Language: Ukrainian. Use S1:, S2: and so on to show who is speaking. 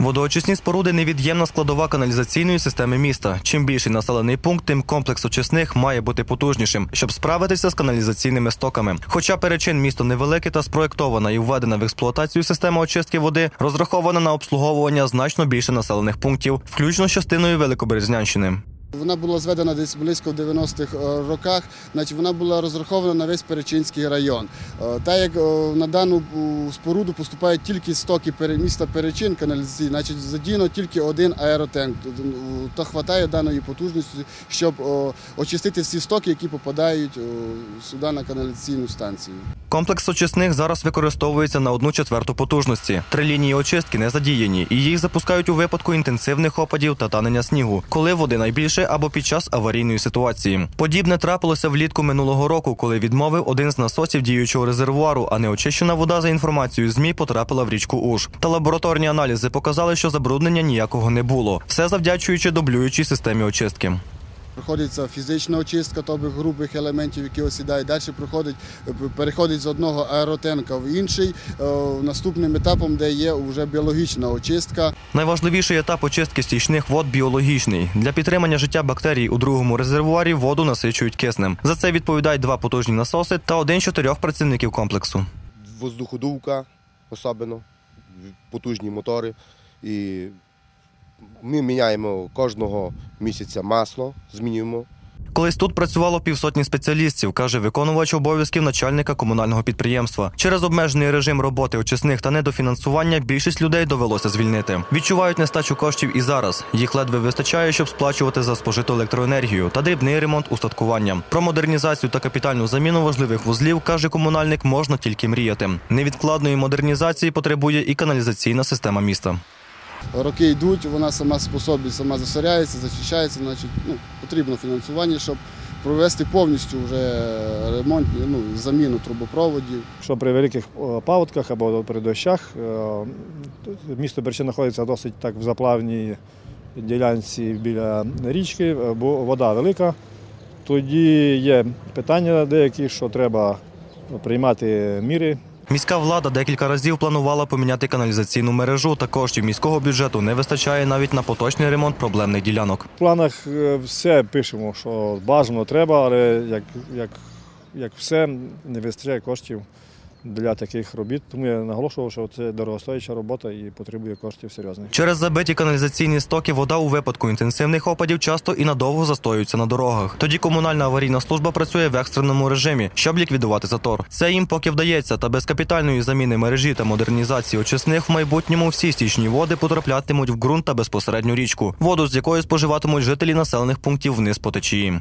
S1: Водоочисні споруди невід'ємна складова каналізаційної системи міста. Чим більший населений пункт, тим комплекс очисних має бути потужнішим, щоб справитися з каналізаційними стоками. Хоча перечин місто невелике та спроєктована і введена в експлуатацію система очистки води, розрахована на обслуговування значно більше населених пунктів, включно з частиною Великоберезнянщини.
S2: Вона була зведена десь близько в 90-х е, роках, значить вона була розрахована на весь Перечинський район. Е, Так як е, на дану споруду поступають тільки стоки міста Перечин каналізаційні, значить задіяно тільки один аеротенк. То хватає даної потужності, щоб очистити всі стоки, які попадають сюди на каналізаційну станцію.
S1: Комплекс очисних зараз використовується на одну четверту потужності. Три лінії очистки не задіяні, і їх запускають у випадку інтенсивних опадів та танення снігу, коли води найбільше або під час аварійної ситуації. Подібне трапилося влітку минулого року, коли відмовив один з насосів діючого резервуару, а неочищена вода за інформацією ЗМІ потрапила в річку Уж. Та лабораторні аналізи показали, що забруднення ніякого не було. Все завдячуючи дублюючій системі очистки.
S2: Проходиться фізична очистка тобто грубих елементів, які осідають. Далі проходить, переходить з одного аеротенка в інший. Е, Наступним етапом, де є вже біологічна очистка.
S1: Найважливіший етап очистки стічних вод біологічний. Для підтримання життя бактерій у другому резервуарі воду насичують киснем. За це відповідають два потужні насоси та один з чотирьох працівників комплексу.
S3: воздуходувка, особливо, потужні мотори. І ми міняємо кожного місяця масло, змінюємо.
S1: Колись тут працювало півсотні спеціалістів, каже виконувач обов'язків начальника комунального підприємства. Через обмежений режим роботи очисних та недофінансування більшість людей довелося звільнити. Відчувають нестачу коштів і зараз. Їх ледве вистачає, щоб сплачувати за спожиту електроенергію та дрібний ремонт устаткування. Про модернізацію та капітальну заміну важливих вузлів каже комунальник, можна тільки мріяти. Невідкладної модернізації потребує і каналізаційна система міста.
S2: Роки йдуть, вона сама по собі сама засоряється, зачищається. Значить, ну, потрібно фінансування, щоб провести повністю вже ремонт, ну, заміну трубопроводів.
S4: що при великих паводках або при дощах е, місто Берчин знаходиться досить так в заплавній ділянці біля річки, е, бо вода велика. Тоді є питання деякі, що треба приймати міри.
S1: Міська влада декілька разів планувала поміняти каналізаційну мережу, та коштів міського бюджету не вистачає навіть на поточний ремонт проблемних ділянок.
S4: В планах е, все пишемо, що бажано треба, але як, як, як все, не вистачає коштів для таких робіт. Тому я наголошував, що це дорогостояча робота і потребує коштів серйозних.
S1: Через забиті каналізаційні стоки вода у випадку інтенсивних опадів часто і надовго застоюється на дорогах. Тоді комунальна аварійна служба працює в екстреному режимі, щоб ліквідувати затор. Це їм поки вдається, та без капітальної заміни мережі та модернізації очисних в майбутньому всі стічні води потраплятимуть в ґрунт та безпосередню річку, воду з якої споживатимуть жителі населених пунктів вниз по течії.